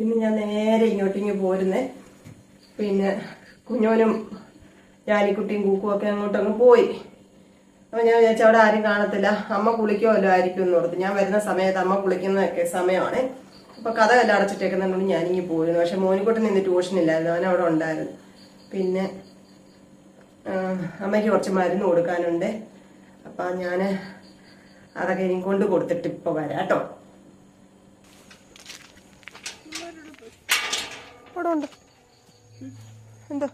ഇന്ന് ഞാൻ നേരെ ഇങ്ങോട്ട് ഇങ്ങോട്ടിങ്ങ് പോരുന്നേ. പിന്നെ കുഞ്ഞോനും ജാനിക്കുട്ടിയും കൂക്കും ഒക്കെ അങ്ങോട്ടങ്ങ് പോയി. അപ്പൊ ഞാൻ വിചാരിച്ച അവിടെ ആരും കാണത്തില്ല. അമ്മ കുളിക്കുമല്ലോ ആയിരിക്കും എന്ന് ഓർത്ത്. ഞാൻ വരുന്ന സമയത്ത് അമ്മ കുളിക്കുന്നതൊക്കെ സമയമാണ്. അപ്പൊ കഥ എല്ലാം അടച്ചിട്ടേക്കുന്നതുകൊണ്ട് ഞാനിങ്ങി പോയിരുന്നു പക്ഷെ മോനിക്കുട്ടി നിന്ന് ട്യൂഷൻ ഇല്ലായിരുന്നു. അവൻ അവിടെ ഉണ്ടായിരുന്നു. പിന്നെ അമ്മയ്ക്ക് കുറച്ച് മരുന്ന് കൊടുക്കാനുണ്ട്. അപ്പൊ ഞാൻ അതൊക്കെ ഇനി കൊണ്ട് കൊടുത്തിട്ട് ഇപ്പൊ വരാം കേട്ടോ. അവിടെ ഉണ്ട് എന്തോ?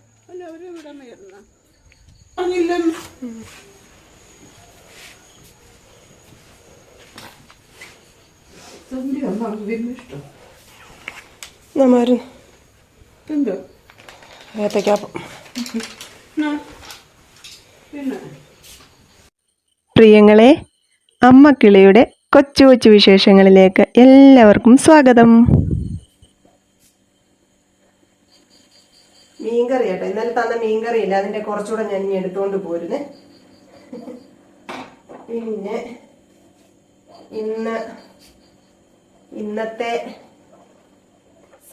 ഏത്തക്കാപ്പം പ്രിയങ്ങളെ അമ്മക്കിളിയുടെ കൊച്ചു കൊച്ചു വിശേഷങ്ങളിലേക്ക് എല്ലാവർക്കും സ്വാഗതം. മീൻകറി കേട്ടോ. ഇന്നലെ തന്ന മീൻകറി ഇല്ല അതിന്റെ കുറച്ചുകൂടെ ഞാൻ ഇനി എടുത്തുകൊണ്ട് പോരുന്നു. പിന്നെ ഇന്ന് ഇന്നത്തെ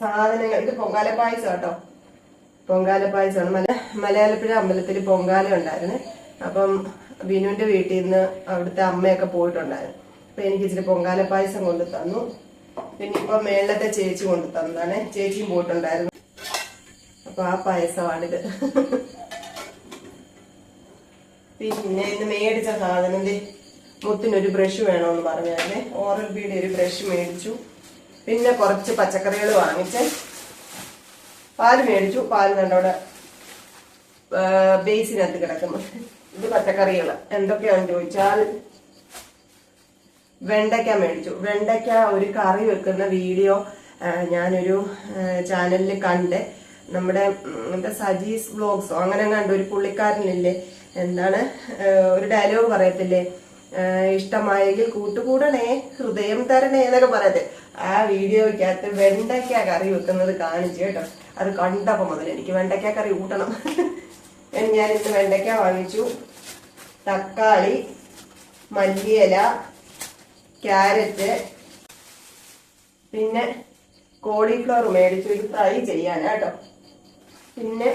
സാധനങ്ങൾ. ഇത് പൊങ്കാല പായസം കേട്ടോ. പൊങ്കാല പായസമാണ്. മല മലയാളപ്പുഴ അമ്പലത്തിൽ പൊങ്കാല ഉണ്ടായിരുന്നു. അപ്പം ബിനുവിന്റെ വീട്ടിൽ നിന്ന് അവിടുത്തെ അമ്മയൊക്കെ പോയിട്ടുണ്ടായിരുന്നു. അപ്പൊ എനിക്ക് ഇച്ചിരി പൊങ്കാല പായസം കൊണ്ട് തന്നു. പിന്നെ ഇപ്പൊ മേളത്തെ ചേച്ചി കൊണ്ട് തന്നതാണ്. ചേച്ചിയും പോയിട്ടുണ്ടായിരുന്നു. അപ്പൊ ആ പായസമാണിത്. പിന്നെ ഇന്ന് മേടിച്ച സാധനം മുത്തിനൊരു ബ്രഷ് വേണമെന്ന് പറഞ്ഞായിരുന്നേ. ഓറൽ ബീയുടെ ഒരു ബ്രഷ് മേടിച്ചു. പിന്നെ കുറച്ച് പച്ചക്കറികൾ വാങ്ങിച്ച് പാൽ മേടിച്ചു. പാൽ കണ്ടവിടെ ബേസിനകത്ത് കിടക്കുന്നു. ഇത് പച്ചക്കറികൾ എന്തൊക്കെയാണെന്ന് ചോദിച്ചാൽ വെണ്ടയ്ക്ക മേടിച്ചു. വെണ്ടയ്ക്ക ഒരു കറി വെക്കുന്ന വീഡിയോ ഞാനൊരു ചാനലിൽ കണ്ട് നമ്മുടെ എന്താ സജീസ് ബ്ലോഗ്സോ അങ്ങനെ കണ്ടു ഒരു പുള്ളിക്കാരനില്ലേ? എന്താണ് ഒരു ഡയലോഗ് പറയത്തില്ലേ? ഇഷ്ടമായെങ്കിൽ കൂട്ടുകൂടണേ ഹൃദയം തരണേ എന്നൊക്കെ പറയത്തെ ആ വീഡിയോയ്ക്കകത്ത് വെണ്ടയ്ക്ക കറി വെക്കുന്നത് കാണിച്ചു കേട്ടോ. അത് കണ്ടപ്പോ മുതൽ എനിക്ക് വെണ്ടയ്ക്ക കറി കൂട്ടണം. ഞാൻ ഇന്ന് വെണ്ടയ്ക്ക വാങ്ങിച്ചു. തക്കാളി മല്ലിയില ക്യാരറ്റ് പിന്നെ കോളിഫ്ലവർ മേടിച്ചു. ഇത് ഫ്രൈ ചെയ്യാനാ കേട്ടോ. പിന്നെ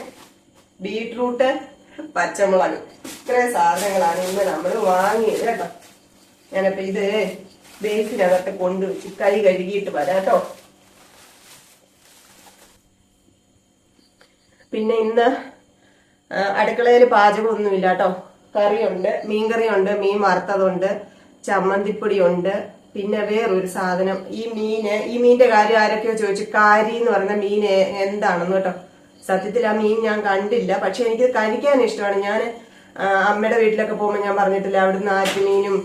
ബീട്രൂട്ട് പച്ചമുളക്. ഇത്രയും സാധനങ്ങളാണ് ഇന്ന് നമ്മൾ വാങ്ങിയത് കേട്ടോ. ഞാനപ്പോ ഇത് ബേസിനകത്ത് കൊണ്ടുവച്ചു കൈ കഴുകിയിട്ട് വരാം കേട്ടോ. പിന്നെ ഇന്ന് അടുക്കളയിൽ പാചകമൊന്നുമില്ല കേട്ടോ. കറിയുണ്ട് മീൻകറിയുണ്ട് മീൻ വറുത്തതുണ്ട് ചമ്മന്തിപ്പൊടിയുണ്ട് പിന്നെ വേറൊരു സാധനം ഈ മീന് ഈ മീന്റെ കാര്യം ആരൊക്കെയോ ചോദിച്ചു കാരി എന്ന് പറയുന്ന മീൻ എന്താണെന്ന് കേട്ടോ. സത്യത്തിൽ ആ മീൻ ഞാൻ കണ്ടില്ല. പക്ഷെ എനിക്ക് കഴിക്കാൻ ഇഷ്ടമാണ്. ഞാൻ അമ്മയുടെ വീട്ടിലൊക്കെ പോകുമ്പോൾ ഞാൻ പറഞ്ഞിട്ടില്ല അവിടുന്ന് ആറ്റുമീനും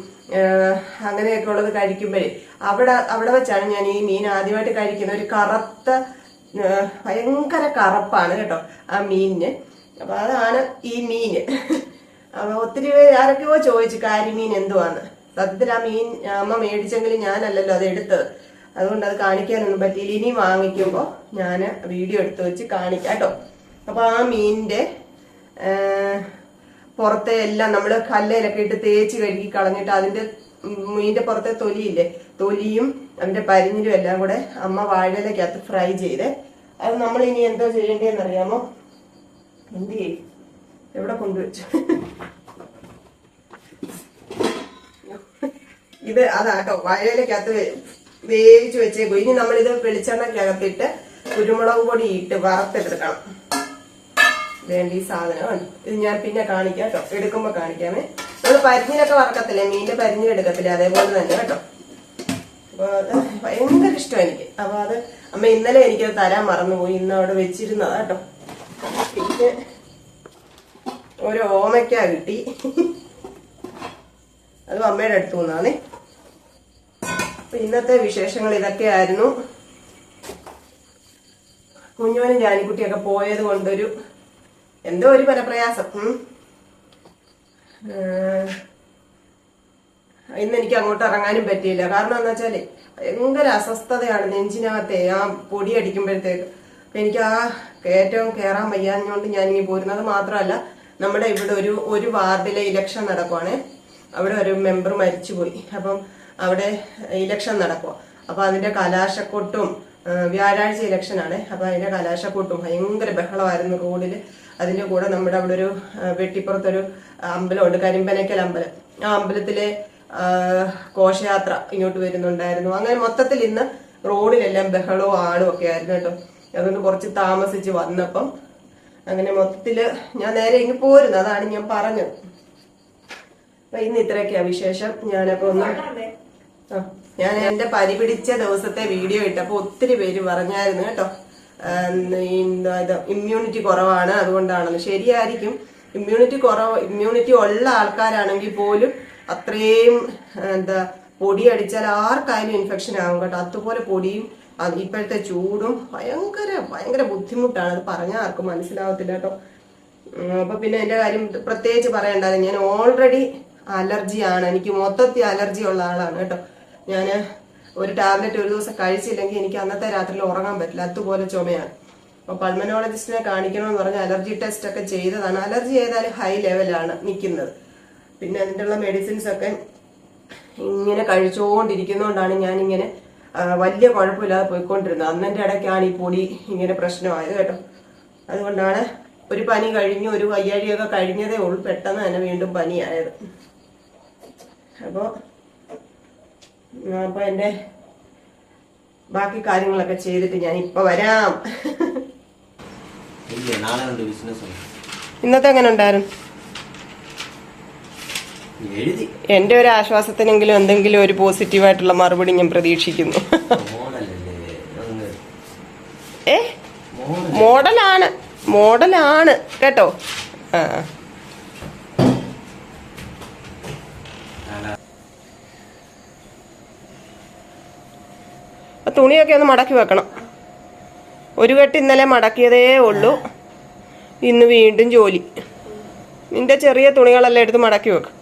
അങ്ങനെയൊക്കെ ഉള്ളത് കഴിക്കുമ്പോഴേ. അവിടെ അവിടെ വെച്ചാണ് ഞാൻ ഈ മീൻ ആദ്യമായിട്ട് കഴിക്കുന്നത്. ഒരു കറുത്ത ഭയങ്കര കറുപ്പാണ് കേട്ടോ ആ മീനിന്. അപ്പൊ അതാണ് ഈ മീന്. അപ്പൊ ഒത്തിരി പേര് ആരൊക്കെയോ ചോദിച്ചു കാരിമീൻ എന്തുവാന്ന്? സത്യത്തിൽ ആ മീൻ അമ്മ മേടിച്ചെങ്കിലും ഞാനല്ലല്ലോ അത് എടുത്തത്. അതുകൊണ്ട് അത് കാണിക്കാനൊന്നും പറ്റിയില്ല. ഇനി വാങ്ങിക്കുമ്പോൾ ഞാൻ വീഡിയോ എടുത്ത് വെച്ച് കാണിക്കാം കേട്ടോ. അപ്പൊ ആ മീനിന്റെ പുറത്തെ എല്ലാം നമ്മൾ കല്ലേലൊക്കെ ഇട്ട് തേച്ച് കഴുകി കളഞ്ഞിട്ട് അതിന്റെ ഉം, മീനിന്റെ പുറത്തെ തൊലിയില്ലേ തൊലിയും അതിന്റെ പരിഞ്ഞിലും എല്ലാം കൂടെ അമ്മ വാഴയിലേക്കകത്ത് ഫ്രൈ ചെയ്തേ. അത് നമ്മൾ ഇനി എന്തോ ചെയ്യേണ്ടതെന്ന് അറിയാമോ എന്ത് ചെയ്യും? എവിടെ കൊണ്ടുവച്ചു? ഇത് അതാട്ടോ വാഴയിലേക്കകത്ത് വേവിച്ച് വെച്ചേക്കും ഇനി നമ്മളിത് വെളിച്ചെണ്ണക്കകത്തിട്ട് കുരുമുളക് പൊടി ഇട്ട് വറുത്തെടുക്കണം. വേണ്ട ഈ സാധനമാണ് ഇത് ഞാൻ പിന്നെ കാണിക്കാം കേട്ടോ. എടുക്കുമ്പോ കാണിക്കാമേ. നമ്മൾ പരിഞ്ഞിനൊക്കെ വറക്കത്തില്ലേ? മീനിന്റെ പരിഞ്ഞിൽ എടുക്കത്തില്ലേ? അതേപോലെ തന്നെ കേട്ടോ. അപ്പൊ അത് ഭയങ്കര ഇഷ്ടം എനിക്ക്. അപ്പൊ അത് അമ്മ ഇന്നലെ എനിക്കത് തരാൻ മറന്നുപോയി. ഇന്ന് അവിടെ വെച്ചിരുന്നതാ കേട്ടോ. പിന്നെ ഒരു ഓമയ്ക്ക കിട്ടി. അതും അമ്മയുടെ അടുത്തു നിന്നാണേ ഇന്നത്തെ വിശേഷങ്ങൾ ഇതൊക്കെയായിരുന്നു. കുഞ്ഞുവനും ജാനിക്കുട്ടിയൊക്കെ പോയത് കൊണ്ടൊരു എന്തോ ഒരു പരപ്രയാസം. ഇന്ന് എനിക്ക് അങ്ങോട്ട് ഇറങ്ങാനും പറ്റിയില്ല. കാരണം എന്താ വെച്ചാൽ ഭയങ്കര അസ്വസ്ഥതയാണ് നെഞ്ചിനകത്തെ ആ പൊടി അടിക്കുമ്പോഴത്തേക്ക്. അപ്പൊ എനിക്ക് ആ കയറ്റവും കയറാൻ വയ്യാഞ്ഞുകൊണ്ട് ഞാൻ ഇനി പോരുന്നത് മാത്രമല്ല നമ്മുടെ ഇവിടെ ഒരു ഒരു വാർഡിലെ ഇലക്ഷൻ നടക്കുവാണ്. അവിടെ ഒരു മെമ്പർ മരിച്ചുപോയി. അപ്പം അവിടെ ഇലക്ഷൻ നടക്കുക അപ്പൊ അതിന്റെ കലാശക്കൊട്ടും വ്യാഴാഴ്ച ഇലക്ഷനാണ് അപ്പൊ അതിന്റെ കലാശക്കൂട്ടും ഭയങ്കര ബഹളമായിരുന്നു റോഡിൽ അതിന്റെ കൂടെ നമ്മുടെ അവിടെ ഒരു വെട്ടിപ്പുറത്തൊരു അമ്പലമുണ്ട് കരിമ്പനക്കൽ അമ്പലം. ആ അമ്പലത്തിലെ കോശയാത്ര ഇങ്ങോട്ട് വരുന്നുണ്ടായിരുന്നു. അങ്ങനെ മൊത്തത്തിൽ ഇന്ന് റോഡിലെല്ലാം ബഹളവും ആളും ഒക്കെ ആയിരുന്നു കേട്ടോ. അതുകൊണ്ട് കുറച്ച് താമസിച്ച് വന്നപ്പം അങ്ങനെ മൊത്തത്തിൽ ഞാൻ നേരെ ഇങ്ങ് പോരുന്നു. അതാണ് ഞാൻ പറഞ്ഞത്. അപ്പൊ ഇന്ന് ഇത്രയൊക്കെയാ വിശേഷം. ഞാനപ്പോ ഒന്ന് ആ, ഞാൻ എന്റെ പരിപിടിച്ച ദിവസത്തെ വീഡിയോ ഇട്ടപ്പോ ഒത്തിരി പേര് പറഞ്ഞായിരുന്നു കേട്ടോ. ഇത് ഇമ്മ്യൂണിറ്റി കുറവാണ് അതുകൊണ്ടാണെന്ന്. ശരിയായിരിക്കും. ഇമ്മ്യൂണിറ്റി കുറവ് ഇമ്മ്യൂണിറ്റി ഉള്ള ആൾക്കാരാണെങ്കിൽ പോലും അത്രയും എന്താ പൊടി അടിച്ചാൽ ആർക്കായാലും ഇൻഫെക്ഷൻ ആകും കേട്ടോ. അതുപോലെ പൊടിയും ഇപ്പോഴത്തെ ചൂടും ഭയങ്കര ഭയങ്കര ബുദ്ധിമുട്ടാണ്. അത് പറഞ്ഞാൽ ആർക്കും മനസ്സിലാവത്തില്ല കേട്ടോ. അപ്പൊ പിന്നെ എന്റെ കാര്യം പ്രത്യേകിച്ച് പറയണ്ടായിരുന്നു ഞാൻ ഓൾറെഡി അലർജിയാണ് എനിക്ക് മൊത്തത്തിൽ അലർജി ഉള്ള ആളാണ് കേട്ടോ. ഞാൻ ഒരു ടാബ്ലറ്റ് ഒരു ദിവസം കഴിച്ചില്ലെങ്കിൽ എനിക്ക് അന്നത്തെ രാത്രിയിൽ ഉറങ്ങാൻ പറ്റില്ല. അതുപോലെ ചുമയാണ്. അപ്പോൾ പൾമനോളജിസ്റ്റിനെ കാണിക്കണമെന്ന് പറഞ്ഞ അലർജി ടെസ്റ്റ് ഒക്കെ ചെയ്തതാണ്. അലർജി ചെയ്താലും ഹൈ ലെവലാണ് നിൽക്കുന്നത്. പിന്നെ അതിനുള്ള മെഡിസിൻസ് ഒക്കെ ഇങ്ങനെ കഴിച്ചുകൊണ്ടിരിക്കുന്നതുകൊണ്ടാണ് ഞാനിങ്ങനെ വലിയ കുഴപ്പമില്ലാതെ പോയിക്കൊണ്ടിരുന്നത്. അന്നെന്റെ ഇടയ്ക്കാണ് ഈ പൊടി ഇങ്ങനെ പ്രശ്നമായത് കേട്ടോ. അതുകൊണ്ടാണ് ഒരു പനി കഴിഞ്ഞു ഒരു വയ്യാഴിയൊക്കെ കഴിഞ്ഞതേ ഉള്ളൂ. പെട്ടെന്ന് തന്നെ വീണ്ടും പനിയായത്. അപ്പോ അപ്പൊ എന്റെ ബാക്കി കാര്യങ്ങളൊക്കെ ചെയ്തിട്ട് ഞാൻ ഇപ്പൊ വരാം ഇന്നത്തെ എങ്ങനെ ഉണ്ടായിരുന്നു? എന്റെ ഒരു ആശ്വാസത്തിനെങ്കിലും എന്തെങ്കിലും ഒരു പോസിറ്റീവായിട്ടുള്ള മറുപടി ഞാൻ പ്രതീക്ഷിക്കുന്നു. ഏ? മോഡലാണ് മോഡലാണ്. കേട്ടോ? ആ ആ തുണിയൊക്കെ ഒന്ന് മടക്കി വെക്കണം. ഒരു കെട്ട് ഇന്നലെ മടക്കിയതേ ഉള്ളൂ. ഇന്ന് വീണ്ടും ജോലി. നിന്റെ ചെറിയ തുണികളെല്ലാം എടുത്ത് മടക്കി വെക്കും.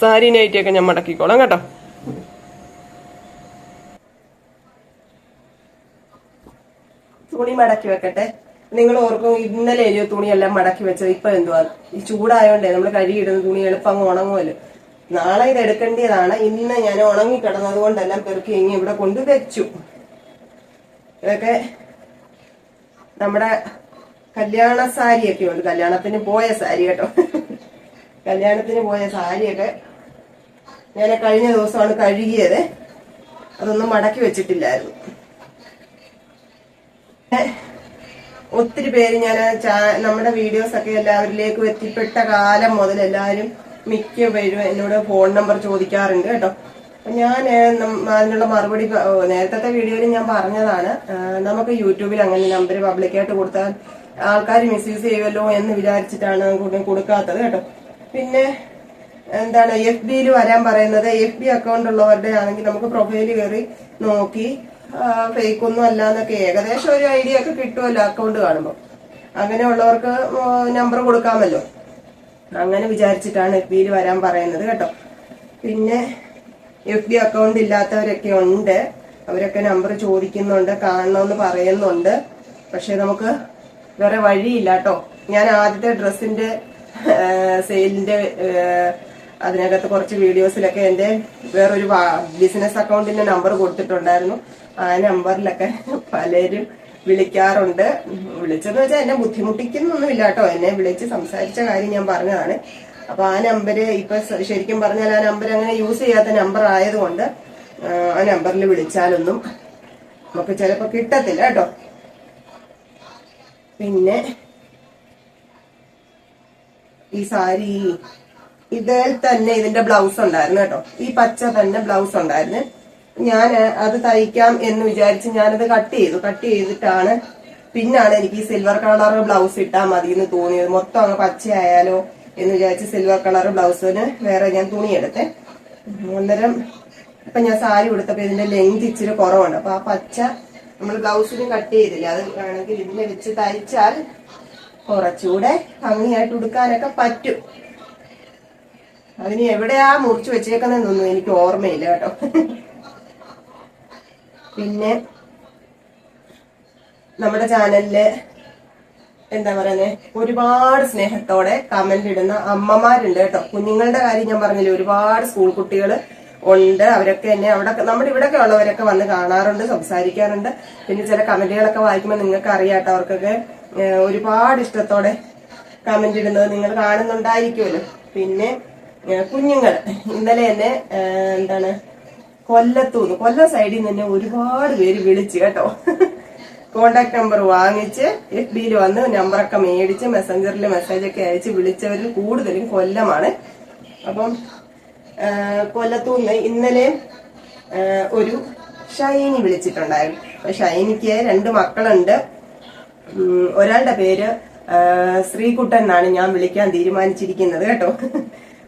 സാരി നൈറ്റിയൊക്കെ ഞാൻ മടക്കിക്കോളാം കേട്ടോ. തുണി മടക്കി വെക്കട്ടെ. നിങ്ങൾ ഓർക്കും ഇന്നലെ തുണിയെല്ലാം മടക്കി വെച്ചത്. ഇപ്പൊ എന്തുവാ? ഈ ചൂടായോണ്ടേ നമ്മൾ കഴുകിയിടുന്ന തുണി എളുപ്പം ഉണങ്ങുമല്ലോ. നാളെ ഇത് എടുക്കേണ്ടതാണ്. ഇന്ന് ഞാൻ ഉണങ്ങി കിടന്നത് കൊണ്ടെല്ലാം പെറുക്കി ഇങ്ങി ഇവിടെ കൊണ്ട് വെച്ചു. ഇതൊക്കെ നമ്മുടെ കല്യാണ സാരിയൊക്കെ ഉണ്ട്. കല്യാണത്തിന് പോയ സാരി കേട്ടോ. കല്യാണത്തിന് പോയ സാരിയൊക്കെ ഞാൻ കഴിഞ്ഞ ദിവസമാണ് കഴുകിയത്. അതൊന്നും മടക്കി വെച്ചിട്ടില്ലായിരുന്നു. ഒത്തിരി പേര് ഞാൻ നമ്മുടെ വീഡിയോസ് ഒക്കെ എല്ലാവരിലേക്കും എത്തിപ്പെട്ട കാലം മുതൽ എല്ലാവരും മിക്ക പേരും എന്നോട് ഫോൺ നമ്പർ ചോദിക്കാറുണ്ട് കേട്ടോ. ഞാൻ അതിനുള്ള മറുപടി നേരത്തെ വീഡിയോയിൽ ഞാൻ പറഞ്ഞതാണ്. നമുക്ക് യൂട്യൂബിൽ അങ്ങനെ നമ്പർ പബ്ലിക്കായിട്ട് കൊടുത്താൽ ആൾക്കാർ മിസ്യൂസ് ചെയ്യുമല്ലോ എന്ന് വിചാരിച്ചിട്ടാണ് കൊടു- കൊടുക്കാത്തത് കേട്ടോ. പിന്നെ എന്താണ് എഫ് ബിയിൽ വരാൻ പറയുന്നത് എഫ് ബി അക്കൗണ്ട് ഉള്ളവരുടെ ആണെങ്കിൽ നമുക്ക് പ്രൊഫൈൽ കയറി നോക്കി ഫേക്ക് ഒന്നും അല്ല എന്നൊക്കെ ഏകദേശം ഒരു ഐഡിയ ഒക്കെ കിട്ടുമല്ലോ അക്കൗണ്ട് കാണുമ്പോൾ അങ്ങനെയുള്ളവർക്ക് നമ്പർ കൊടുക്കാമല്ലോ. അങ്ങനെ വിചാരിച്ചിട്ടാണ് എഫ് ബിയിൽ വരാൻ പറയുന്നത് കേട്ടോ. പിന്നെ എഫ് ബി അക്കൗണ്ട് ഇല്ലാത്തവരൊക്കെ ഉണ്ട്. അവരൊക്കെ നമ്പർ ചോദിക്കുന്നുണ്ട് കാണണമെന്ന് പറയുന്നുണ്ട്. പക്ഷെ നമുക്ക് വേറെ വഴിയില്ല കേട്ടോ. ഞാൻ ആദ്യത്തെ ഡ്രസ്സിന്റെ സെയിലിന്റെ അതിനകത്ത് കുറച്ച് വീഡിയോസിലൊക്കെ എന്റെ വേറൊരു ബിസിനസ് അക്കൗണ്ടിന്റെ നമ്പർ കൊടുത്തിട്ടുണ്ടായിരുന്നു. ആ നമ്പറിലൊക്കെ പലരും വിളിക്കാറുണ്ട്. വിളിച്ചെന്ന് വെച്ചാൽ എന്നെ ബുദ്ധിമുട്ടിക്കുന്നൊന്നുമില്ല കേട്ടോ എന്നെ വിളിച്ച് സംസാരിച്ച കാര്യം ഞാൻ പറഞ്ഞതാണ്. അപ്പൊ ആ നമ്പര് ഇപ്പൊ ശരിക്കും പറഞ്ഞാൽ ആ നമ്പർ അങ്ങനെ യൂസ് ചെയ്യാത്ത നമ്പർ ആയതുകൊണ്ട് ആ, നമ്പറിൽ വിളിച്ചാലൊന്നും നമുക്ക് ചിലപ്പോ കിട്ടത്തില്ല കേട്ടോ. പിന്നെ ഈ സാരി ഇതിൽ തന്നെ ഇതിന്റെ ബ്ലൗസ് ഉണ്ടായിരുന്നു കേട്ടോ. ഈ പച്ച തന്നെ ബ്ലൗസ് ഉണ്ടായിരുന്നു. ഞാൻ അത് തയ്ക്കാം എന്ന് വിചാരിച്ച് ഞാനത് കട്ട് ചെയ്തു. കട്ട് ചെയ്തിട്ടാണ് പിന്നാണ് എനിക്ക് ഈ സിൽവർ കളർ ബ്ലൗസ് ഇട്ടാൽ മതി എന്ന് തോന്നിയത്. മൊത്തം അങ്ങ് പച്ചയായാലോ എന്ന് വിചാരിച്ച് സിൽവർ കളർ ബ്ലൗസിന് വേറെ ഞാൻ തുണി എടുത്തെ. അന്നേരം ഇപ്പൊ ഞാൻ സാരി കൊടുത്തപ്പോ ഇതിന്റെ ലെങ്ത് ഇച്ചിരി കുറവുണ്ട്. അപ്പൊ ആ പച്ച നമ്മൾ ബ്ലൗസിന് കട്ട് ചെയ്തില്ല അത് വേണമെങ്കിൽ ഇതിനെ വെച്ച് തയ്ച്ചാൽ കുറച്ചുകൂടെ ഭംഗിയായിട്ട് ഉടുക്കാനൊക്കെ പറ്റും. അതിന് എവിടെയാ മുറിച്ചു വെച്ചേക്കുന്നതെന്നൊന്നും എനിക്ക് ഓർമ്മയില്ല കേട്ടോ. പിന്നെ നമ്മുടെ ചാനലിൽ എന്താ പറയുന്നത് ഒരുപാട് സ്നേഹത്തോടെ കമന്റ് ഇടുന്ന അമ്മമാരുണ്ട് കേട്ടോ. കുഞ്ഞുങ്ങളുടെ കാര്യം ഞാൻ പറഞ്ഞില്ലേ ഒരുപാട് സ്കൂൾ കുട്ടികൾ ഉണ്ട്. അവരൊക്കെ എന്നെ അവിടെ നമ്മുടെ ഇവിടെയൊക്കെ ഉള്ളവരൊക്കെ വന്ന് കാണാറുണ്ട് സംസാരിക്കാറുണ്ട്. പിന്നെ ചില കമന്റുകളൊക്കെ വായിക്കുമ്പോൾ നിങ്ങൾക്ക് അറിയാട്ടോ അവർക്കൊക്കെ ഒരുപാട് ഇഷ്ടത്തോടെ കമന്റ് ഇടുന്നത് നിങ്ങൾ കാണുന്നുണ്ടായിരിക്കുമല്ലോ. പിന്നെ കുഞ്ഞുങ്ങൾ. ഇന്നലെ എന്നെ എന്താണ് കൊല്ലത്തൂന്ന്. കൊല്ലം സൈഡിൽ നിന്ന് ഒരുപാട് പേര് വിളിച്ച് കേട്ടോ. കോണ്ടാക്ട് നമ്പർ വാങ്ങിച്ച് എഫ് ബിയിൽ വന്ന് നമ്പറൊക്കെ മേടിച്ച് മെസ്സഞ്ചറിൽ മെസ്സേജ് ഒക്കെ അയച്ച് വിളിച്ചവരിൽ കൂടുതലും കൊല്ലമാണ്. അപ്പം കൊല്ലത്തൂന്ന് ഇന്നലെ ഒരു ഷൈനി വിളിച്ചിട്ടുണ്ടായിരുന്നു. അപ്പൊ ഷൈനിക്ക് രണ്ട് മക്കളുണ്ട്. ഒരാളുടെ പേര് ശ്രീകുട്ടൻ എന്നാണ് ഞാൻ വിളിക്കാൻ തീരുമാനിച്ചിരിക്കുന്നത് കേട്ടോ.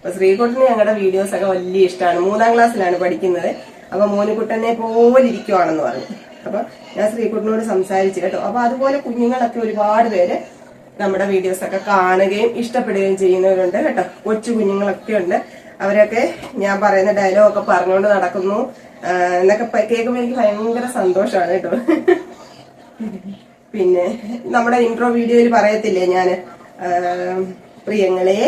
അപ്പൊ ശ്രീകുട്ടന് ഞങ്ങളുടെ വീഡിയോസ് ഒക്കെ വലിയ ഇഷ്ടമാണ് മൂന്നാം ക്ലാസ്സിലാണ് പഠിക്കുന്നത്. അപ്പൊ മോനുകുട്ടനെ പോലെ ഇരിക്കുവാണെന്ന് പറഞ്ഞു. അപ്പൊ ഞാൻ ശ്രീകുട്ടനോട് സംസാരിച്ചു കേട്ടോ. അപ്പൊ അതുപോലെ കുഞ്ഞുങ്ങളൊക്കെ ഒരുപാട് പേര് നമ്മുടെ വീഡിയോസ് ഒക്കെ കാണുകയും ഇഷ്ടപ്പെടുകയും ചെയ്യുന്നവരുണ്ട് കേട്ടോ. കൊച്ചു കുഞ്ഞുങ്ങളൊക്കെ ഉണ്ട്. അവരൊക്കെ ഞാൻ പറയുന്ന ഡയലോഗ് ഒക്കെ പറഞ്ഞുകൊണ്ട് നടക്കുന്നു. എന്നൊക്കെ കേൾക്കുമ്പോൾ എനിക്ക് ഭയങ്കര സന്തോഷമാണ് കേട്ടോ. പിന്നെ നമ്മുടെ ഇൻട്രോ വീഡിയോയിൽ പറയത്തില്ലേ ആ, പ്രിയങ്ങളെ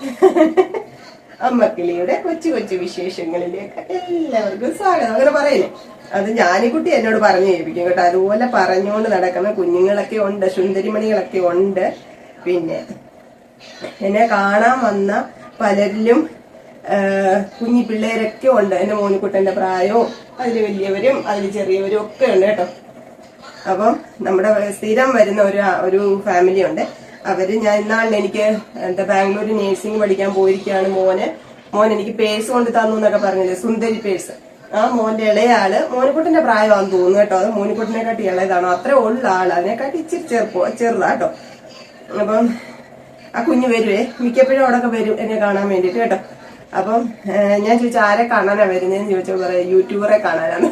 അമ്മക്കിളിയുടെ കൊച്ചു കൊച്ചു വിശേഷങ്ങളിലേക്ക് എല്ലാവർക്കും സ്വാഗതം. അങ്ങനെ പറയില്ലേ? അത് ഞാനിക്കുട്ടി എന്നോട് പറഞ്ഞു കേൾപ്പിക്കും കേട്ടോ. അതുപോലെ പറഞ്ഞുകൊണ്ട് നടക്കുന്ന കുഞ്ഞുങ്ങളൊക്കെ ഉണ്ട് സുന്ദരിമണികളൊക്കെ ഉണ്ട്. പിന്നെ എന്നെ കാണാൻ വന്ന പലരിലും കുഞ്ഞി പിള്ളേരൊക്കെ ഉണ്ട്. എന്റെ മോനിക്കുട്ടന്റെ പ്രായവും അതിൽ വലിയവരും അതിൽ ചെറിയവരും ഒക്കെ ഉണ്ട് കേട്ടോ. അപ്പം നമ്മുടെ സ്ഥിരം വരുന്ന ഒരു ഒരു ഫാമിലി ഉണ്ട്. അവർ ഞാൻ ഇന്നാളിൽ എനിക്ക് എന്താ ബാംഗ്ലൂർ നേഴ്സിംഗ് പഠിക്കാൻ പോയിരിക്കുകയാണ് മോന്. മോൻ എനിക്ക് പേഴ്സ് കൊണ്ട് തന്നു എന്നൊക്കെ പറഞ്ഞില്ലേ സുന്ദരി പേഴ്സ് ആ മോന്റെ ഇളയാൾ മോനിക്കുട്ടിന്റെ പ്രായമാണെന്ന് തോന്നുന്നു കേട്ടോ. അത് മോനിക്കുട്ടിനെക്കാട്ടി ഇളയതാണോ. അത്ര ഉള്ള ആൾ. അതിനെക്കാട്ടി ഇച്ചിരി ചെറുപ്പോ ചെറുതാട്ടോ അപ്പം ആ കുഞ്ഞ് വരുവേ. മിക്കപ്പോഴും അവിടെയൊക്കെ വരും എന്നെ കാണാൻ വേണ്ടിട്ട് കേട്ടോ. അപ്പം ഞാൻ ചോദിച്ചു ആരെ കാണാനാ വരുന്നതെന്ന് ചോദിച്ചാൽ പറയാം യൂട്യൂബറെ കാണാനാണ്.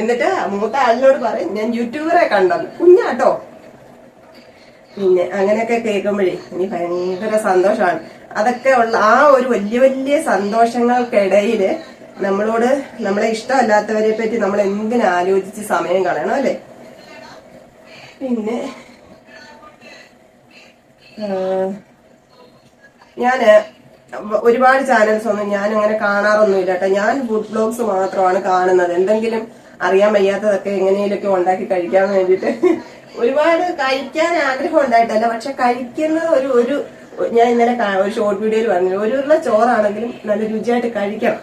എന്നിട്ട് മൂത്ത ആളിനോട് പറയും ഞാൻ യൂട്യൂബറെ കണ്ടെന്ന് കുഞ്ഞാട്ടോ പിന്നെ അങ്ങനെയൊക്കെ കേൾക്കുമ്പോഴേ എനിക്ക് ഭയങ്കര സന്തോഷമാണ്. അതൊക്കെ ഉള്ള ആ ഒരു വലിയ വലിയ സന്തോഷങ്ങൾക്കിടയിൽ നമ്മളോട് നമ്മളെ ഇഷ്ടമല്ലാത്തവരെ പറ്റി നമ്മൾ എന്തിനു ആലോചിച്ച് സമയം കളയണം അല്ലേ? പിന്നെ ഞാൻ ഒരുപാട് ചാനൽസ് ഒന്നും ഞാൻ അങ്ങനെ കാണാറൊന്നുമില്ല കേട്ടോ ഞാൻ ഫുഡ് ബ്ലോഗ്സ് മാത്രമാണ് കാണുന്നത്. എന്തെങ്കിലും അറിയാൻ വയ്യാത്തതൊക്കെ എങ്ങനെയൊക്കെ ഉണ്ടാക്കി കഴിക്കാൻ വേണ്ടിയിട്ട് ഒരുപാട് കഴിക്കാൻ ആഗ്രഹം ഉണ്ടായിട്ടല്ല പക്ഷെ കഴിക്കുന്ന ഒരു ഒരു ഞാൻ ഇന്നലെ ഒരു ഷോർട്ട് വീഡിയോയിൽ പറഞ്ഞു ഒരു ചോറാണെങ്കിലും നല്ല രുചിയായിട്ട് കഴിക്കണം.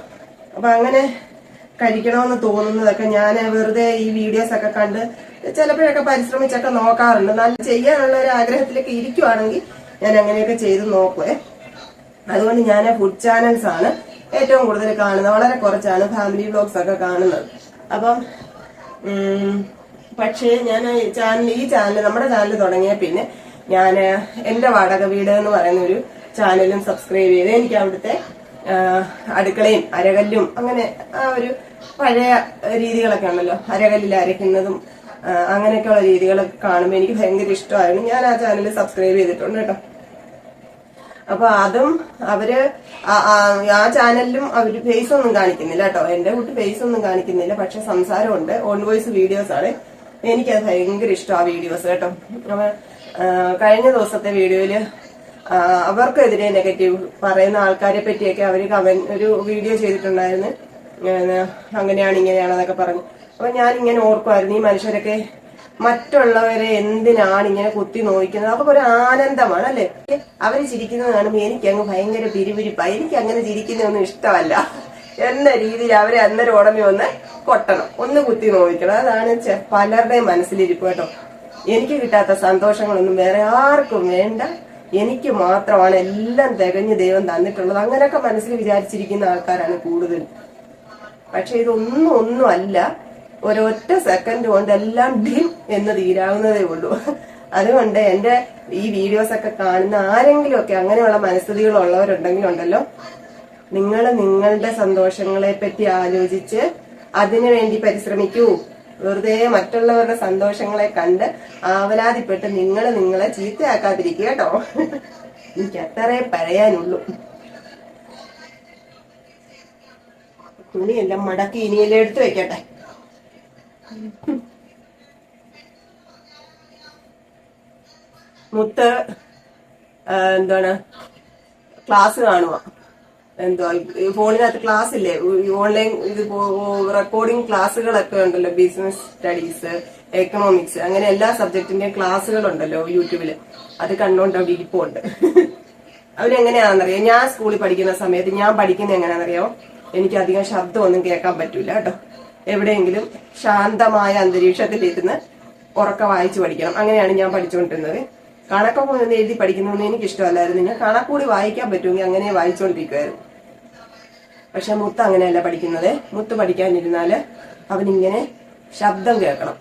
അപ്പൊ അങ്ങനെ കഴിക്കണമെന്ന് തോന്നുന്നതൊക്കെ ഞാൻ വെറുതെ ഈ വീഡിയോസ് ഒക്കെ കണ്ട് ചിലപ്പോഴൊക്കെ പരിശ്രമിച്ചൊക്കെ നോക്കാറുണ്ട്. നല്ല ചെയ്യാനുള്ള ഒരു ആഗ്രഹത്തിലേക്ക് ഇരിക്കുവാണെങ്കിൽ ഞാൻ അങ്ങനെയൊക്കെ ചെയ്ത് നോക്കുവേ. അതുകൊണ്ട് ഞാൻ ഫുഡ് ചാനൽസ് ആണ് ഏറ്റവും കൂടുതൽ കാണുന്നത്. വളരെ കുറച്ചാണ് ഫാമിലി വ്ലോഗ്സ് ഒക്കെ കാണുന്നത്. അപ്പം പക്ഷേ ഞാൻ ചാനൽ ഈ ചാനൽ നമ്മുടെ ചാനൽ തുടങ്ങിയ പിന്നെ ഞാൻ എന്റെ വാടക വീട് എന്ന് പറയുന്ന ഒരു ചാനലും സബ്സ്ക്രൈബ് ചെയ്ത് എനിക്ക് അവിടുത്തെ അടുക്കളയും അരകല്ലും അങ്ങനെ ആ ഒരു പഴയ രീതികളൊക്കെ ഉണ്ടല്ലോ. അരകല്ലിൽ അരയ്ക്കുന്നതും അങ്ങനെയൊക്കെയുള്ള രീതികളൊക്കെ കാണുമ്പോൾ എനിക്ക് ഭയങ്കര ഇഷ്ടമായിരുന്നു. ഞാൻ ആ ചാനൽ സബ്സ്ക്രൈബ് ചെയ്തിട്ടുണ്ട് കേട്ടോ. അപ്പൊ അതും അവർ ആ ചാനലിലും അവർ ഫേസ് ഒന്നും കാണിക്കുന്നില്ല കേട്ടോ. എന്റെ കുട്ടി ഫേസ് ഒന്നും കാണിക്കുന്നില്ല. പക്ഷെ സംസാരമുണ്ട്. ഓൺ വോയിസ് വീഡിയോസ് ആണ് എനിക്കത് ഭയങ്കര ഇഷ്ടം ആ വീഡിയോസ് കേട്ടോ. കഴിഞ്ഞ ദിവസത്തെ വീഡിയോയിൽ അവർക്കെതിരെ നെഗറ്റീവ് പറയുന്ന ആൾക്കാരെ പറ്റിയൊക്കെ അവർ കമൻ ഒരു വീഡിയോ ചെയ്തിട്ടുണ്ടായിരുന്നു. അങ്ങനെയാണ് അങ്ങനെയാണ് ഇങ്ങനെയാണെന്നൊക്കെ പറഞ്ഞു. അപ്പൊ ഞാൻ ഇങ്ങനെ ഓർക്കുമായിരുന്നു ഈ മനുഷ്യരൊക്കെ മറ്റുള്ളവരെ എന്തിനാണ് ഇങ്ങനെ കുത്തി നോക്കുന്നത് അപ്പൊ ഒരു ആനന്ദമാണ് അല്ലെ? അവർ ചിരിക്കുന്നത് കാണുമ്പോൾ എനിക്ക് അങ്ങ് ഭയങ്കര പിരിപിരിപ്പാ. എനിക്ക് അങ്ങനെ ചിരിക്കുന്നതൊന്നും ഇഷ്ടമല്ല. എന്ന രീതിയിൽ അവരെ അന്നേരം ഉടനെ ഒന്ന് കൊട്ടണം ഒന്ന് കുത്തി നോക്കണം. അതാണ് പലരുടെയും മനസ്സിലിരിപ്പ് കേട്ടോ. എനിക്ക് കിട്ടാത്ത സന്തോഷങ്ങളൊന്നും വേറെ ആർക്കും വേണ്ട. എനിക്ക് മാത്രമാണ് എല്ലാം തികഞ്ഞ് ദൈവം തന്നിട്ടുള്ളത്. അങ്ങനെയൊക്കെ മനസ്സിൽ വിചാരിച്ചിരിക്കുന്ന ആൾക്കാരാണ് കൂടുതൽ പക്ഷെ ഇതൊന്നും ഒന്നും അല്ല. ഒരൊറ്റ സെക്കൻഡ് കൊണ്ട് എല്ലാം ഡിം എന്ന് തീരാവുന്നതേ ഉള്ളൂ. അതുകൊണ്ട് എന്റെ ഈ വീഡിയോസ് ഒക്കെ കാണുന്ന ആരെങ്കിലും ഒക്കെ അങ്ങനെയുള്ള മനസ്ഥിതികൾ ഉള്ളവരുണ്ടെങ്കിൽ ഉണ്ടല്ലോ നിങ്ങൾ നിങ്ങളുടെ സന്തോഷങ്ങളെ പറ്റി ആലോചിച്ച് അതിനു വേണ്ടി പരിശ്രമിക്കൂ. വെറുതെ മറ്റുള്ളവരുടെ സന്തോഷങ്ങളെ കണ്ട് ആവലാതിപ്പെട്ട് നിങ്ങൾ നിങ്ങളെ ചീത്തയാക്കാതിരിക്കുക കേട്ടോ. എനിക്ക് അത്രേ പറയാനുള്ളൂ. തുണിയെല്ലാം മടക്കി ഇനിയെല്ലാം എടുത്തു വെക്കട്ടെ. മുത്ത് എന്താണ്? ക്ലാസ് കാണുക എന്തുവാ ഈ ഫോണിനകത്ത് ക്ലാസ് ഇല്ലേ ഓൺലൈൻ ഇത് റെക്കോർഡിംഗ് ക്ലാസ്സുകളൊക്കെ ഉണ്ടല്ലോ ബിസിനസ് സ്റ്റഡീസ് എക്കണോമിക്സ് അങ്ങനെ എല്ലാ സബ്ജക്റ്റിന്റെയും ക്ലാസ്സുകളുണ്ടല്ലോ യൂട്യൂബിൽ അത് കണ്ടോണ്ട് അവിടെ ഇരിപ്പുണ്ട്. അവരെങ്ങനെയാണെന്നറിയോ? ഞാൻ സ്കൂളിൽ പഠിക്കുന്ന സമയത്ത് ഞാൻ പഠിക്കുന്നത് എങ്ങനെയാണെന്നറിയോ? എനിക്ക് അധികം ശബ്ദമൊന്നും കേൾക്കാൻ പറ്റൂല കേട്ടോ. എവിടെയെങ്കിലും ശാന്തമായ അന്തരീക്ഷത്തിൽ ഇരുന്ന് ഉറക്ക വായിച്ചു പഠിക്കണം. അങ്ങനെയാണ് ഞാൻ പഠിച്ചുകൊണ്ടിരുന്നത്. കണക്കൊക്കെ ഒന്ന് എഴുതി പഠിക്കുന്നതൊന്നും എനിക്ക് ഇഷ്ടമല്ലായിരുന്നു ഞാൻ കണക്കൂടി വായിക്കാൻ പറ്റുമെങ്കിൽ അങ്ങനെ വായിച്ചുകൊണ്ടിരിക്കുമായിരുന്നു പക്ഷെ മുത്ത് അങ്ങനെയല്ല പഠിക്കുന്നത്. മുത്ത് പഠിക്കാനിരുന്നാൽ അവനിങ്ങനെ ശബ്ദം കേൾക്കണം.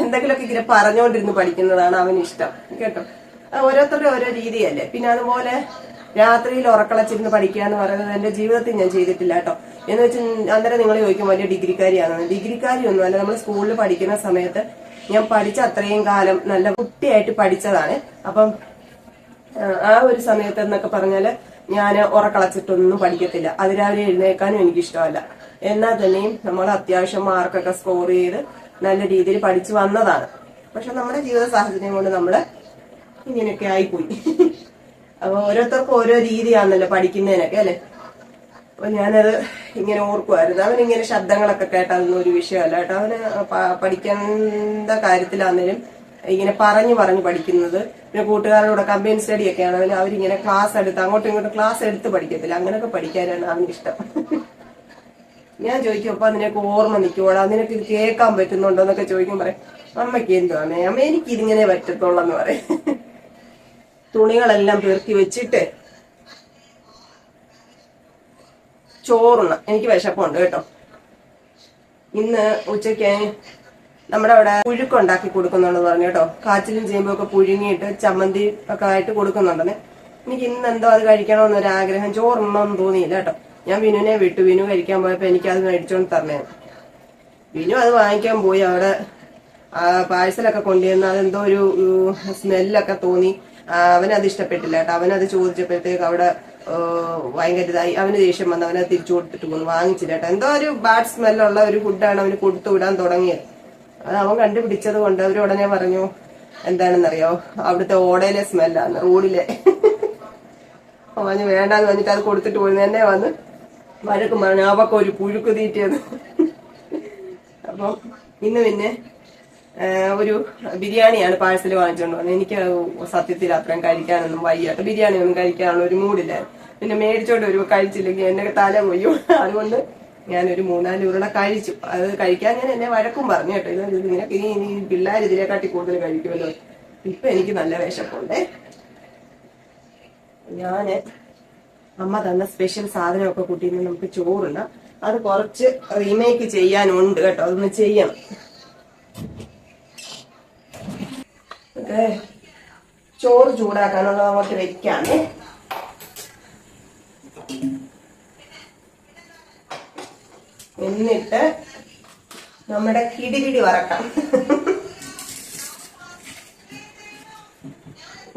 എന്തെങ്കിലുമൊക്കെ ഇങ്ങനെ പറഞ്ഞുകൊണ്ടിരുന്ന് പഠിക്കുന്നതാണ് അവന് ഇഷ്ടം കേട്ടോ ഓരോരുത്തരുടെ ഓരോ രീതിയല്ലേ. പിന്നെ അതുപോലെ രാത്രിയിൽ ഉറക്കളച്ചിരുന്ന് പഠിക്കുക എന്ന് പറയുന്നത് എന്റെ ജീവിതത്തിൽ ഞാൻ ചെയ്തിട്ടില്ല കേട്ടോ. എന്ന് വെച്ച് അന്നേരം നിങ്ങൾ ചോദിക്കും വലിയ ഡിഗ്രിക്കാരിയാണെന്ന്? ഡിഗ്രിക്കാരി ഒന്നും അല്ല നമ്മൾ സ്കൂളിൽ പഠിക്കുന്ന സമയത്ത് ഞാൻ പഠിച്ച അത്രയും കാലം നല്ല കുട്ടിയായിട്ട് പഠിച്ചതാണ്. അപ്പം ആ ഒരു സമയത്ത് എന്നൊക്കെ പറഞ്ഞാൽ ഞാൻ ഉറക്കളച്ചിട്ടൊന്നും പഠിക്കത്തില്ല. അതിരാവിലെ എഴുന്നേക്കാനും എനിക്ക് ഇഷ്ടമല്ല എന്നാൽ തന്നെയും നമ്മൾ അത്യാവശ്യം മാർക്കൊക്കെ സ്കോർ ചെയ്ത് നല്ല രീതിയിൽ പഠിച്ചു വന്നതാണ്. പക്ഷെ നമ്മുടെ ജീവിത സാഹചര്യം കൊണ്ട് നമ്മൾ ഇങ്ങനെയൊക്കെ ആയിപ്പോയി. അപ്പൊ ഓരോരുത്തർക്കും ഓരോ രീതിയാണല്ലോ പഠിക്കുന്നതിനൊക്കെ അല്ലെ? അപ്പൊ ഞാനത് ഇങ്ങനെ ഓർക്കുമായിരുന്നു അവൻ ഇങ്ങനെ ശബ്ദങ്ങളൊക്കെ കേട്ടതൊന്നും ഒരു വിഷയമല്ല കേട്ടോ. അവന് പഠിക്കേണ്ട കാര്യത്തിലാണെങ്കിലും ഇങ്ങനെ പറഞ്ഞു പറഞ്ഞു പഠിക്കുന്നത്. പിന്നെ കൂട്ടുകാരോട് കമ്പൈൻ സ്റ്റഡി ഒക്കെ ആണെങ്കിൽ അവരിങ്ങനെ ക്ലാസ് എടുത്ത് അങ്ങോട്ടും ഇങ്ങോട്ടും ക്ലാസ് എടുത്ത് പഠിക്കത്തില്ല. അങ്ങനെയൊക്കെ പഠിക്കാനാണ് അവന് ഇഷ്ടം ഞാൻ ചോദിക്കും അപ്പൊ നിനക്ക് ഓർമ്മ നിൽക്കുവാടാ? നിനക്ക് കേൾക്കാൻ പറ്റുന്നുണ്ടോ? എന്നൊക്കെ ചോദിക്കും പറയും അമ്മയ്ക്ക് എന്തുവാണ് അമ്മ എനിക്ക് ഇതിങ്ങനെ പറ്റത്തുള്ളെന്ന് പറയും. തുണികളെല്ലാം പെറുക്കി വെച്ചിട്ട് ചോറുണ്ണ. എനിക്ക് വിശപ്പുണ്ട് കേട്ടോ. ഇന്ന് ഉച്ചയ്ക്ക് നമ്മുടെ അവിടെ പുഴുക്കുണ്ടാക്കി കൊടുക്കുന്നുണ്ടെന്ന് പറഞ്ഞു കേട്ടോ. കാച്ചിലും ചേമ്പും ഒക്കെ പുഴുങ്ങിയിട്ട് ചമ്മന്തി ഒക്കെ ആയിട്ട് കൊടുക്കുന്നുണ്ടെന്ന്. എനിക്ക് ഇന്ന് എന്തോ അത് കഴിക്കണമെന്നൊരു ആഗ്രഹം ചോറുണ്ണോന്ന് തോന്നിയില്ല കേട്ടോ. ഞാൻ വിനുവിനെ വിട്ടു. വിനു കഴിക്കാൻ പോയപ്പോ എനിക്ക് അത് മേടിച്ചോണ്ട് തന്നേ വിനു അത് വാങ്ങിക്കാൻ പോയി. അവിടെ പാഴ്സലൊക്കെ കൊണ്ടുവന്ന് അതെന്തോ ഒരു സ്മെല്ലൊക്കെ തോന്നി. അവനത് ഇഷ്ടപ്പെട്ടില്ല കേട്ടോ. അവനത് ചോദിച്ചപ്പോഴത്തേക്ക് അവിടെ ഭയങ്കര ഇതായി അവന് ദേഷ്യം വന്ന് അവനത് തിരിച്ചു കൊടുത്തിട്ട് പോന്നു. വാങ്ങിച്ചില്ല കേട്ടോ. എന്തോ ഒരു ബാഡ് സ്മെല്ലുള്ള ഒരു ഫുഡാണ് അവന് കൊടുത്തു വിടാൻ തുടങ്ങിയത്. അത് അവൻ കണ്ടുപിടിച്ചത് കൊണ്ട് അവർ ഉടനെ പറഞ്ഞു എന്താണെന്നറിയോ? അവിടുത്തെ ഓടയിലെ സ്മെല്ലാണ് റോഡിലെ അവന് വേണ്ടാന്ന് പറഞ്ഞിട്ട് അത് കൊടുത്തിട്ട് പോയി തന്നെ വന്ന് വഴക്കും അവക്ക് ഒരു പുഴുക്ക് തീറ്റിയത്. അപ്പം ഇന്ന് പിന്നെ ഒരു ബിരിയാണിയാണ് പാഴ്സൽ വാങ്ങിച്ചുകൊണ്ട് വന്നത്. എനിക്ക് സത്യത്തിൽ അത്രയും കഴിക്കാനൊന്നും വയ്യാട്ട് ബിരിയാണി ഒന്നും കഴിക്കാനുള്ള ഒരു മൂഡില്ലായിരുന്നു. പിന്നെ മേടിച്ചോണ്ട് ഒരു കഴിച്ചില്ലെങ്കിൽ എന്നെ തല കൊയ്യും അതുകൊണ്ട് ഞാനൊരു മൂന്നാൽ ഉരുള കഴിച്ചു. അത് കഴിക്കാൻ ഞാൻ എന്നെ വഴക്കും പറഞ്ഞു കേട്ടോ. ഇത് നിനക്ക് ഇനി ഇനി പിള്ളേർ ഇതിനെക്കാട്ടി കൂടുതൽ കഴിക്കുമല്ലോ. ഇപ്പൊ എനിക്ക് നല്ല വിശപ്പുണ്ടേ. ഞാൻ അമ്മ തന്ന സ്പെഷ്യൽ സാധനമൊക്കെ കൂട്ടി നമുക്ക് ചോറുണ്ട് അത് കുറച്ച് റീമേക്ക് ചെയ്യാനുണ്ട് കേട്ടോ. അതൊന്ന് ചെയ്യണം. ചോറ് ചൂടാക്കാനുള്ളത് അങ്ങോട്ട് വെക്കാമേ. എന്നിട്ട് നമ്മുടെ കിടികിടി വറക്കാം.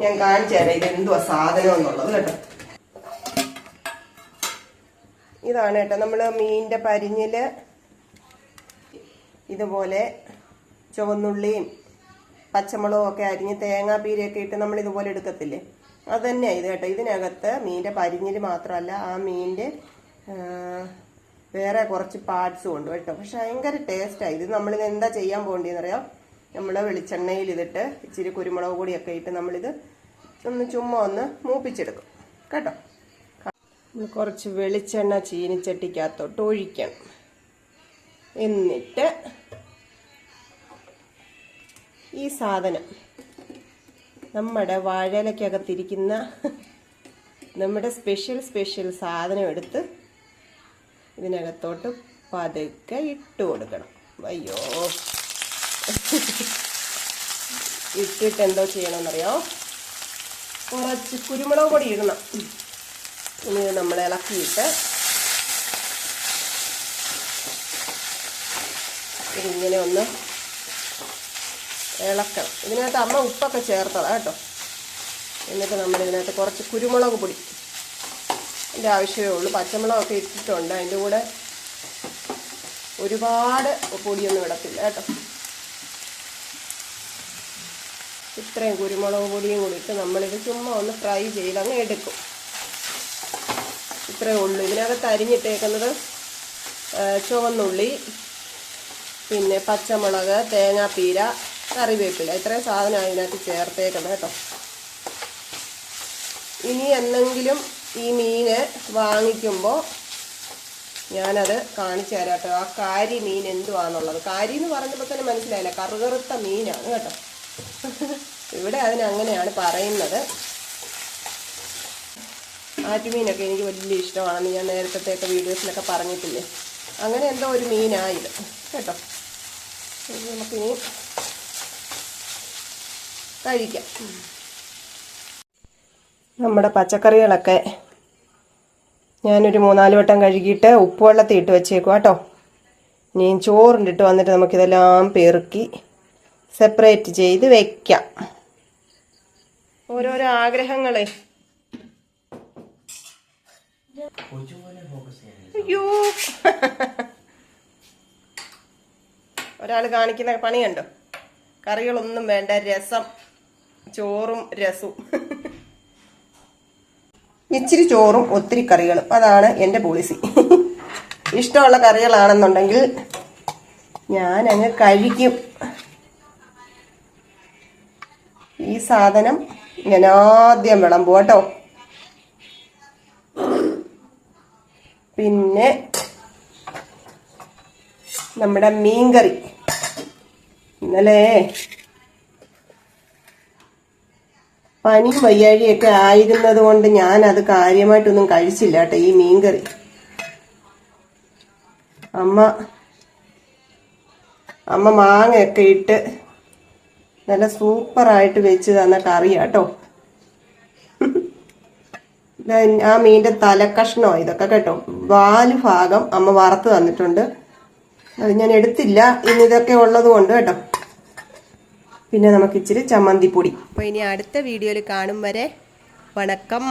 ഞാൻ കാണിച്ചു തരാം ഇത് എന്തുവാ സാധനം എന്നുള്ളത് കേട്ടോ. ഇതാണ് കേട്ടോ നമ്മൾ മീനിന്റെ പരിഞ്ഞിൽ ഇതുപോലെ ചുവന്നുള്ളിയും പച്ചമുളകും ഒക്കെ അരിഞ്ഞ് തേങ്ങാപ്പീരയൊക്കെ ഇട്ട് നമ്മൾ ഇതുപോലെ എടുക്കത്തില്ലേ? അത് തന്നെയാണ് ഇത് കേട്ടോ. ഇതിനകത്ത് മീനിന്റെ പരിഞ്ഞിൽ മാത്രമല്ല ആ മീനിന്റെ ആ, വേറെ കുറച്ച് പാർട്സും ഉണ്ട് കേട്ടോ. പക്ഷെ ഭയങ്കര ടേസ്റ്റാണ് ഇത് നമ്മളിത് എന്താ ചെയ്യാൻ പോകേണ്ടതെന്നറിയാം? നമ്മൾ വെളിച്ചെണ്ണയിൽ ഇതിട്ട് ഇച്ചിരി കുരുമുളക് പൊടിയൊക്കെ ഇട്ട് നമ്മളിത് ഒന്ന് ചുമ്മാ ഒന്ന് മൂപ്പിച്ചെടുക്കും. കേട്ടോ? കുറച്ച് വെളിച്ചെണ്ണ ചീനിച്ചട്ടിക്കകത്തോട്ട് ഒഴിക്കണം. എന്നിട്ട് ഈ സാധനം നമ്മുടെ വാഴയിലക്കകത്തിരിക്കുന്ന നമ്മുടെ സ്പെഷ്യൽ സ്പെഷ്യൽ സാധനം എടുത്ത് ഇതിനകത്തോട്ട് പതുക്കെ ഇട്ട് കൊടുക്കണം. അയ്യോ. ഇട്ടിട്ട് എന്തോ ചെയ്യണമെന്നറിയോ കുറച്ച് കുരുമുളക് പൊടി ഇടണം. ഇനി നമ്മൾ ഇളക്കിയിട്ട് ഇതിങ്ങനെ ഒന്ന് ഇളക്കണം. ഇതിനകത്ത് അമ്മ ഉപ്പൊക്കെ ചേർത്തതാ കേട്ടോ. എന്നിട്ട് നമ്മൾ ഇതിനകത്ത് കുറച്ച് കുരുമുളക് പൊടി അതിന്റെ ആവശ്യമേ ഉള്ളൂ. പച്ചമുളകൊക്കെ ഇട്ടിട്ടുണ്ട്. അതിന്റെ കൂടെ ഒരുപാട് പൊടിയൊന്നും ഇടത്തില്ല കേട്ടോ. ഇത്രയും കുരുമുളക് പൊടിയും കൂടി ഇട്ട് നമ്മളിത് ചുമ്മാ ഒന്ന് ഫ്രൈ ചെയ്ത് അങ്ങ് എടുക്കും. ഇത്രയേ ഉള്ളൂ. ഇതിനകത്ത് അരിഞ്ഞിട്ടേക്കുന്നത് ചുവന്നുള്ളി പിന്നെ പച്ചമുളക് തേങ്ങാപ്പീര കറിവേപ്പില. ഇത്രയും സാധനം ഇതിനകത്ത് ചേർത്തേക്കുന്നത് കേട്ടോ. ഇനി എന്തെങ്കിലും ഈ മീന് വാങ്ങിക്കുമ്പോൾ ഞാനത് കാണിച്ചു തരാം കേട്ടോ. ആ കാരി മീൻ എന്തുവാന്നുള്ളത്. കാരി എന്ന് പറഞ്ഞപ്പോൾ തന്നെ മനസ്സിലായില്ല. കറുകറുത്ത മീനാണ് കേട്ടോ. ഇവിടെ അതിനങ്ങനെയാണ് പറയുന്നത്. ആറ്റുമീനൊക്കെ എനിക്ക് വലിയ ഇഷ്ടമാണെന്ന് ഞാൻ നേരത്തെ വീഡിയോസിലൊക്കെ പറഞ്ഞിട്ടില്ലേ. അങ്ങനെ എന്തോ ഒരു മീനായത് കേട്ടോ. നമുക്കിനി കഴിക്കാം. നമ്മുടെ പച്ചക്കറികളൊക്കെ ഞാനൊരു മൂന്നാൽ വട്ടം കഴുകിയിട്ട് ഉപ്പുവെള്ളത്തിൽ ഇട്ട് വെച്ചേക്കും കേട്ടോ. ഇനി ചോറിന്റെ വന്നിട്ട് നമുക്കിതെല്ലാം പെറുക്കി സെപ്പറേറ്റ് ചെയ്ത് വെക്കാം. ഓരോരോ ആഗ്രഹങ്ങളെ. അയ്യോ. ഒരാൾ കാണിക്കുന്ന പണിയുണ്ടോ? കറികളൊന്നും വേണ്ട രസം. ചോറും രസവും ഇച്ചിരി ചോറും ഒത്തിരി കറികളും. അതാണ് എന്റെ പോളിസി ഇഷ്ടമുള്ള കറികളാണെന്നുണ്ടെങ്കിൽ ഞാൻ അങ്ങ് കഴിക്കും. ഈ സാധനം ഞാൻ ആദ്യം വിളമ്പും കേട്ടോ. പിന്നെ നമ്മുടെ മീൻകറി. ഇന്നലെ പനിയും വയ്യാഴിയൊക്കെ ആയിരുന്നത് കൊണ്ട് ഞാൻ അത് കാര്യമായിട്ടൊന്നും കഴിച്ചില്ല കേട്ടോ ഈ മീൻകറി. അമ്മ അമ്മ മാങ്ങയൊക്കെ ഇട്ട് നല്ല സൂപ്പറായിട്ട് വെച്ച് തന്ന കറിയാട്ടോ ആ മീന്റെ തലക്കഷ്ണോ ഇതൊക്കെ കേട്ടോ. വാൽ ഭാഗം അമ്മ വറുത്ത് തന്നിട്ടുണ്ട്. അത് ഞാൻ എടുത്തില്ല ഇന്നിതൊക്കെ ഉള്ളത് കൊണ്ട് കേട്ടോ. പിന്നെ നമുക്ക് ഇച്ചിരി ചമ്മന്തിപ്പൊടി. അപ്പോൾ ഇനി അടുത്ത വീഡിയോയിൽ കാണും വരെ വണക്കം.